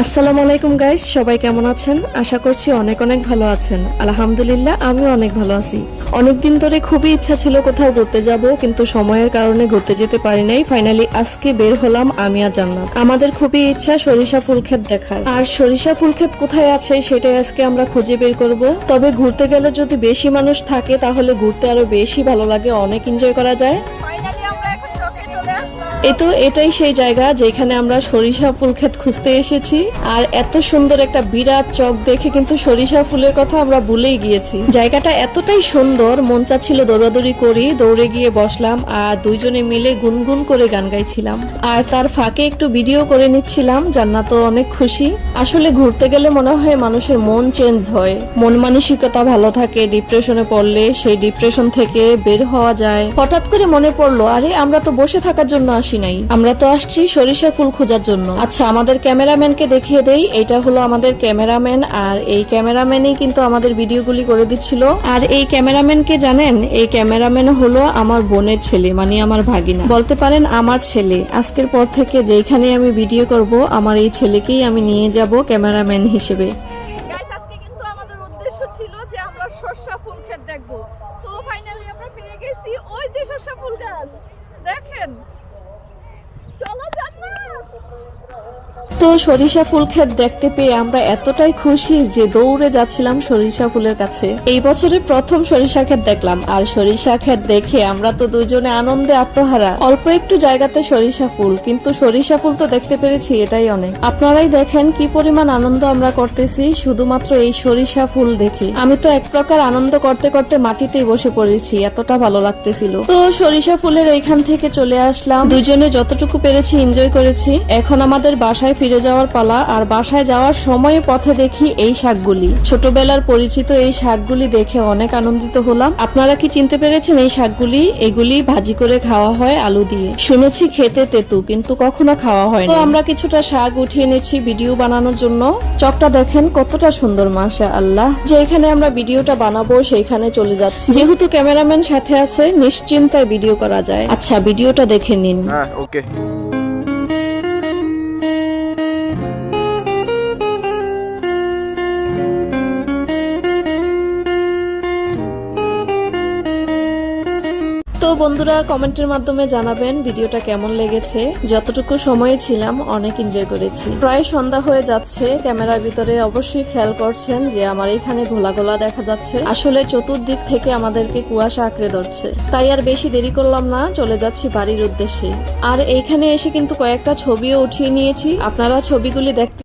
আসসালামু আলাইকুম গাইস সবাই কেমন আছেন? আশা করছি অনেক অনেক ভালো আছেন। আলহামদুলিল্লাহ, আমিও অনেক ভালো আছি। অনেকদিন ধরে খুবই ইচ্ছা ছিল কোথাও ঘুরতে যাব, কিন্তু সময়ের কারণে ঘুরতে যেতে পারি নাই। ফাইনালি আজকে বের হলাম আমি আর জান্নাত। আমাদের খুবই ইচ্ছা সরিষা ফুল ক্ষেত দেখার। আর সরিষা ফুল ক্ষেত কোথায় আছে সেটাই আজকে আমরা খুঁজে বের করব। তবে ঘুরতে গেলে যদি বেশি মানুষ থাকে, তাহলে ঘুরতে আরও বেশি ভালো লাগে, অনেক এনজয় করা যায়। এই তো এটাই সেই জায়গা যেখানে আমরা সরিষা ফুল ক্ষেত খুঁজতে এসেছি। আর এত সুন্দর একটা বিরাট চক দেখে কিন্তু সরিষা ফুলের কথা আমরা ভুলেই গিয়েছি। জায়গাটা এতটাই সুন্দর, মন চাচ্ছিল দৌড়াদৌড়ি করি, দৌড়ে গিয়ে বসলাম আর দুইজনে মিলে গুনগুন করে গান গাইছিলাম। আর তার ফাঁকে একটু ভিডিও করে নিচ্ছিলাম জান্নাত অনেক খুশি। আসলে ঘুরতে গেলে মনে হয় মানুষের মন চেঞ্জ হয়। মন মানসিকতা ভালো থাকে, ডিপ্রেশনে পড়লে সেই ডিপ্রেশন থেকে বের হওয়া যায়। হঠাৎ করে মনে পড়ল, আরে আমরা তো বসে থাকার জন্য আসি। নাই। আমরা তো আসছি সরিষা ফুল খোঁজার জন্য। আচ্ছা আমাদের ক্যামেরাম্যানকে দেখিয়ে দেই। এটা হলো আমাদের ক্যামেরাম্যান, আর এই ক্যামেরাম্যানই কিন্তু আমাদের ভিডিওগুলি করে দিচ্ছিল। আর এই ক্যামেরাম্যানকে জানেন, এই ক্যামেরাম্যান হলো আমার বোনের ছেলে মানে আমার ভাগিনা। বলতে পারেন আমার ছেলে। আজকের পর থেকে যেখানে আমি ভিডিও করব, আমার এই ছেলেকেই আমি নিয়ে যাব ক্যামেরাম্যান হিসেবে। দেখেন তো সরিষা ফুল ক্ষেত দেখতে পেয়ে আমরা এতটাই খুশি যে দৌড়ে যাচ্ছিলাম সরিষা ফুলের কাছে। এই বছরে প্রথম সরিষা ক্ষেত দেখলাম, আর সরিষা ক্ষেত দেখে আমরা তো দুজনে আনন্দে আত্মহারা। অল্প একটু জায়গাতে সরিষা ফুল, কিন্তু সরিষা ফুল তো দেখতে পেরেছি, এটাই অনেক। আপনারাই দেখেন কি পরিমাণ আনন্দ আমরা করতেছি, শুধুমাত্র এই সরিষা ফুল দেখে। আমি তো এক প্রকার আনন্দ করতে করতে মাটিতেই বসে পড়েছি, এতটা ভালো লাগতেছিল। তো সরিষা ফুলের এইখান থেকে চলে আসলাম। দুজনে যতটুকু পেরেছি এনজয় করেছি। এখন আমাদের বাসায় ফিরে যাওয়ার পালা, আর বাসায় যাওয়ার সময় পথে দেখি এই শাকগুলি। ছোটবেলার পরিচিত এই শাকগুলি দেখে অনেক আনন্দিত হলাম। আপনারা কি চিনতে পেরেছেন এই শাকগুলি? এগুলি ভাজি করে খাওয়া হয় আলু দিয়ে। শুনেছি খেতে তেতু, কিন্তু কখনো খাওয়া হয় না। আমরা কিছুটা শাক উঠিয়ে নিয়েছি ভিডিও বানানোর জন্য। চকটা দেখেন কতটা সুন্দর মাশা আল্লাহ যে এখানে আমরা ভিডিওটা বানাবো, সেইখানে চলে যাচ্ছি। যেহেতু ক্যামেরাম্যান সাথে আছে, নিশ্চিন্তায় ভিডিও করা যায়। আচ্ছা ভিডিওটা দেখে নিন। হ্যাঁ ওকে। তো বন্ধুরা, কমেন্টের মাধ্যমে জানাবেন ভিডিওটা কেমন লেগেছে। যতটুকু সময়ে ছিলাম, অনেক এনজয় করেছি। প্রায় সন্ধ্যা হয়ে যাচ্ছে, ক্যামেরার ভিতরে অবশ্যই খেয়াল করছেন যে আমার এখানে ঘোলা ঘোলা দেখা যাচ্ছে। আসলে চতুর্দিক থেকে আমাদেরকে কুয়াশা আঁকড়ে ধরছে। তাই আর বেশি দেরি করলাম না, চলে যাচ্ছি বাড়ির উদ্দেশ্যে। আর এইখানে এসে কিন্তু কয়েকটা ছবিও উঠিয়ে নিয়েছি। আপনারা ছবিগুলি দেখতে